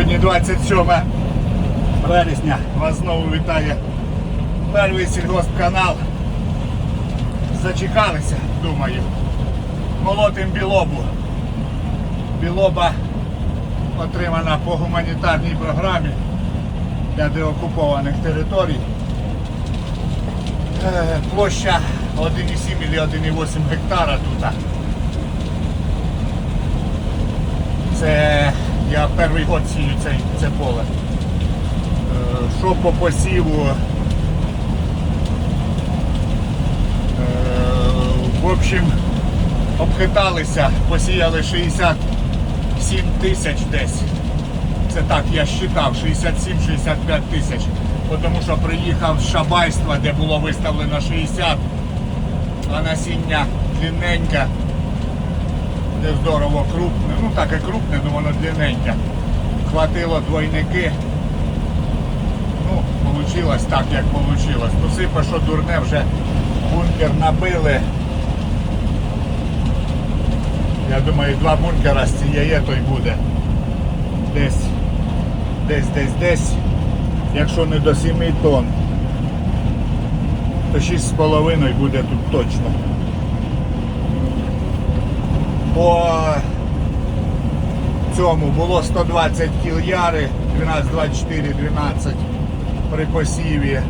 Сьогодні 27 вересня. Вас знову вітає перший сільгоспканал. Зачекалися, думаю. Молотим білобу. Білоба отримана по гуманітарній програмі для деокупованих територій. Е, Площа 1,7 или 1,8 гектара тут. Це я перший год сію це, це поле. Е, Що по посіву? Е, В общем, обхиталися, посіяли 67 тисяч десь. Це так, я считав, 67-65 тисяч. Тому що приїхав з Шабайства, де було виставлено 60, а насіння длинненьке не здорово крупне. Ну так і крупне, але воно длинненьке. Хватило двойники. Ну, вийшло так, як вийшло. Посипа, що дурне, вже бункер набили. Я думаю, два бункера з цієї то й буде. Десь, десь, десь, десь. Якщо не до 7 тонн, то 6,5 буде тут точно по цьому було 120 кіл яри, 12, 24, 12 при посіві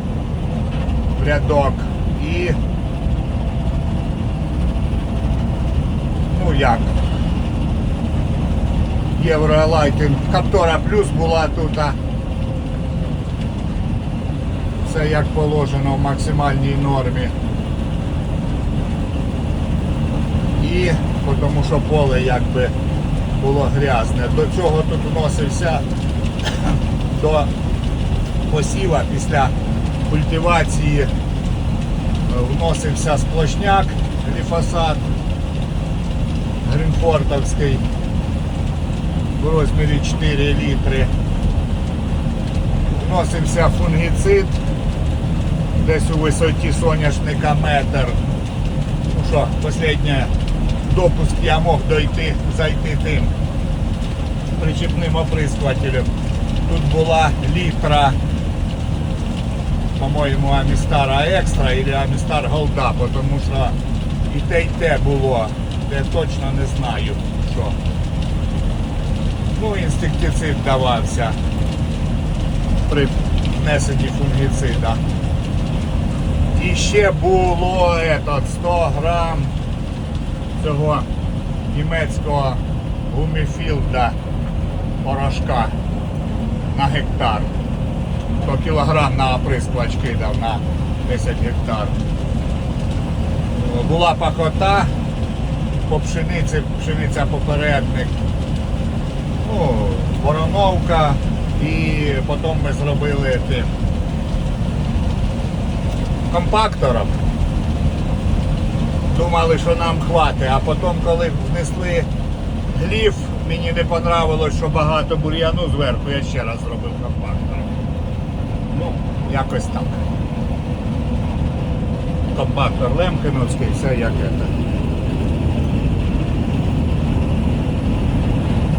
в рядок. І ну як Євролайтинг. Каптора плюс була тут. Це як положено в максимальній нормі. І тому що поле якби було грязне. До цього тут вносився до посіва після культивації вносився сплошняк гліфосат грінфортовський в розмірі 4 літри. Вносився фунгіцид десь у висоті соняшника метр. Ну що, останнє допуск я мог дойти, зайти тим причепним оприскувателем. Тут була літра, по-моєму, Амістара Екстра або Амістар Голда, тому що і те, і те було. Я точно не знаю, що. Ну, інсектицид давався при внесенні фунгіцида. І ще було этот, 100 грам цього німецького гуміфілда порошка на гектар. 100 кілограм на оприскувач кидав на 10 гектар. Була пахота по пшениці, пшениця попередник. Ну, вороновка і потім ми зробили тим компактором думали, що нам хватить, а потім, коли внесли гліф, мені не понравилось, що багато бур'яну зверху, я ще раз зробив компактор. Ну, якось так. Компактор Лемкиновський, все як це.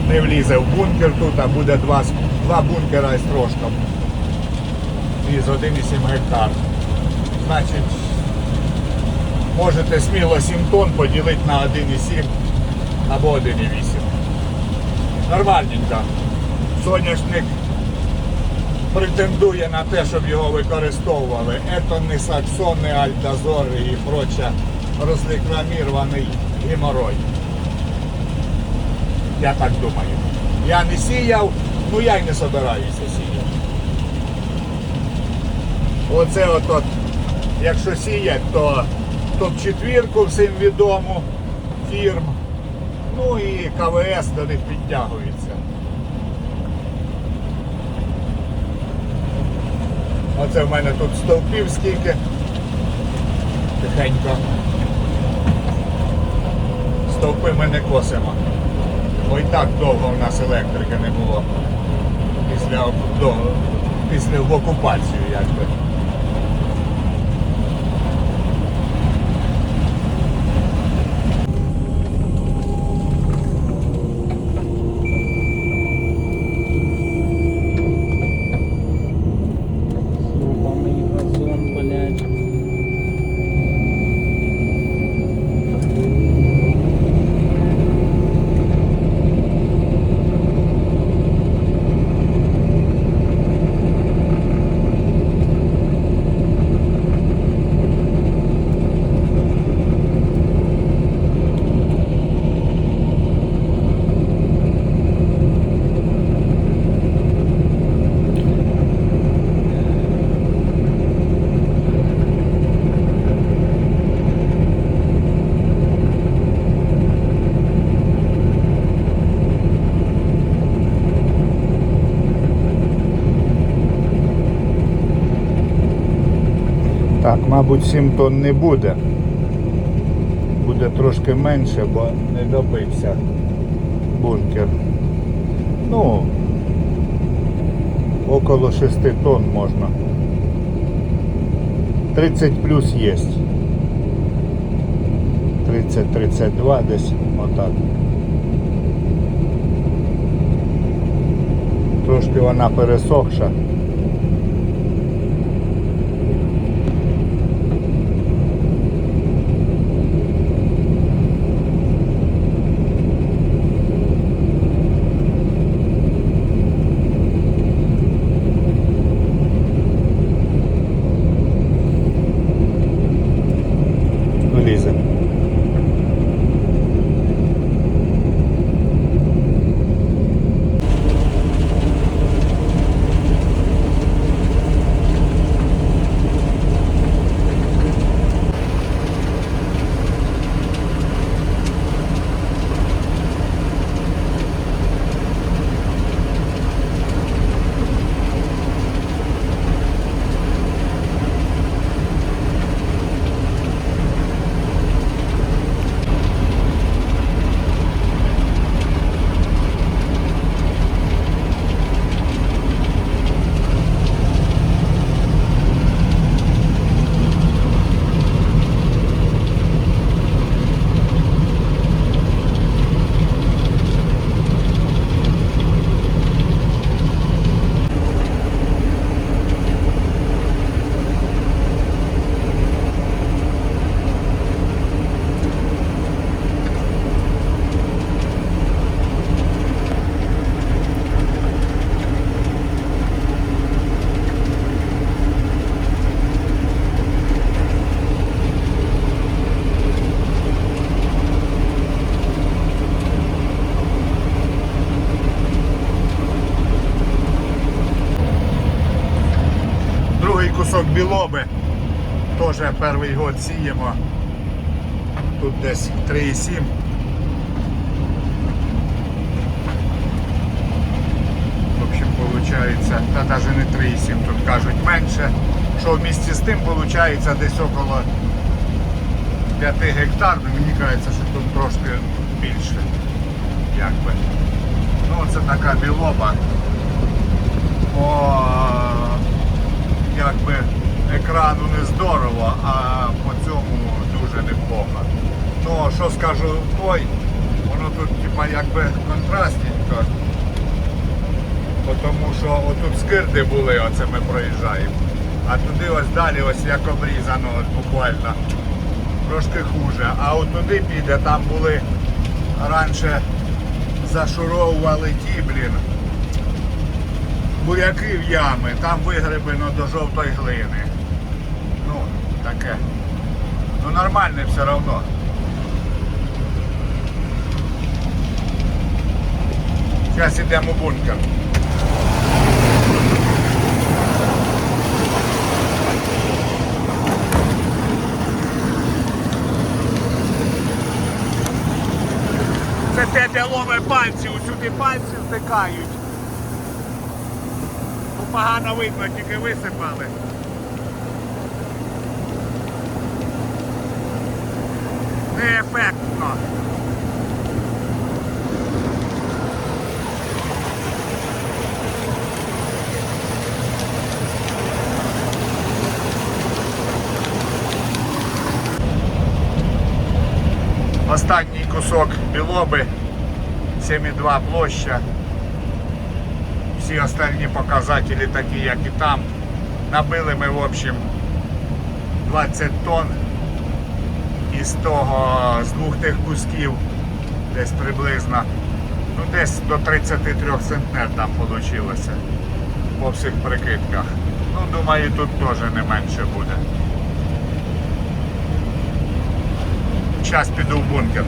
Не влізе в бункер тут, а буде два, два бункера із трошком. Із 1,7 гектар. Значить, можете сміло 7 тонн поділити на 1,7 або 1,8. Нормальненько. Соняшник претендує на те, щоб його використовували. Ето не саксон, не і проча розрекламірований геморой. Я так думаю. Я не сіяв, ну я й не собираюся сіяти. Оце от якщо сіять, то топ-четвірку всім відому фірм. Ну і КВС до них підтягується. Оце в мене тут стовпів скільки. Тихенько. Стовпи ми не косимо. Бо і так довго в нас електрики не було. Після, до, після в окупацію якби. Так, мабуть, 7 тонн не буде. Буде трошки менше, бо не добився бункер. Ну, около 6 тонн можна. 30 плюс є. 30-32 десь отак. Трошки вона пересохша. Кусок білоби. Теж перший год сіємо. Тут десь 3,7. В общем, получается, та навіть не 3,7, тут кажуть менше. Що в місті з тим виходить десь около 5 гектар, ну, мені кажеться, що тут трошки більше. Якби. Ну це така білоба. По якби екрану не здорово, а по цьому дуже неплохо. Ну, що скажу той, воно тут типа якби контрастненько. Тому що отут скирди були, оце ми проїжджаємо. А туди ось далі ось як обрізано буквально. Трошки хуже. А от туди піде, там були раніше зашуровували ті, блін буряки в ями, там вигребено до жовтої глини. Ну, таке. Ну нормальне все одно. Зараз йдемо у бункер. Це те, де лове пальці, усюди пальці стикають. Погано видно, тільки висипали. Неефектно. Останній кусок білоби, 7,2 площа всі остальні показателі такі, як і там. Набили ми, в общем, 20 тонн із того, з двох тих кусків, десь приблизно, ну десь до 33 центнер там вийшло по всіх прикидках. Ну, думаю, тут теж не менше буде. Зараз піду в бункер.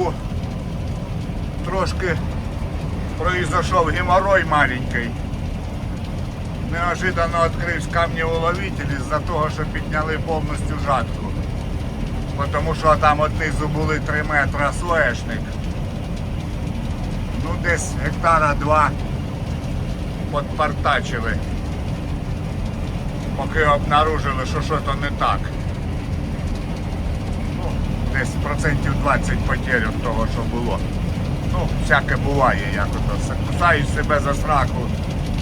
Білобу. Трошки произошел геморрой маленький. Неожиданно відкрився камнеуловитель із-за того, що підняли повністю жатку. Тому що там от низу були 3 метри слоєшник. Ну десь гектара два подпартачили. Поки обнаружили, що щось не так. Десь процентів 20 потерь від того, що було. Ну, всяке буває, як ото. Кусаю себе за страху.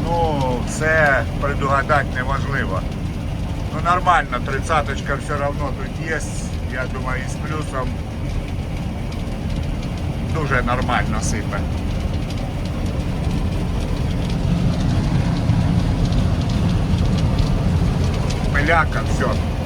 Ну, все предугадати неможливо. Ну нормально, тридцаточка все одно тут є. Я думаю, і з плюсом дуже нормально сипе. Пиляка, все.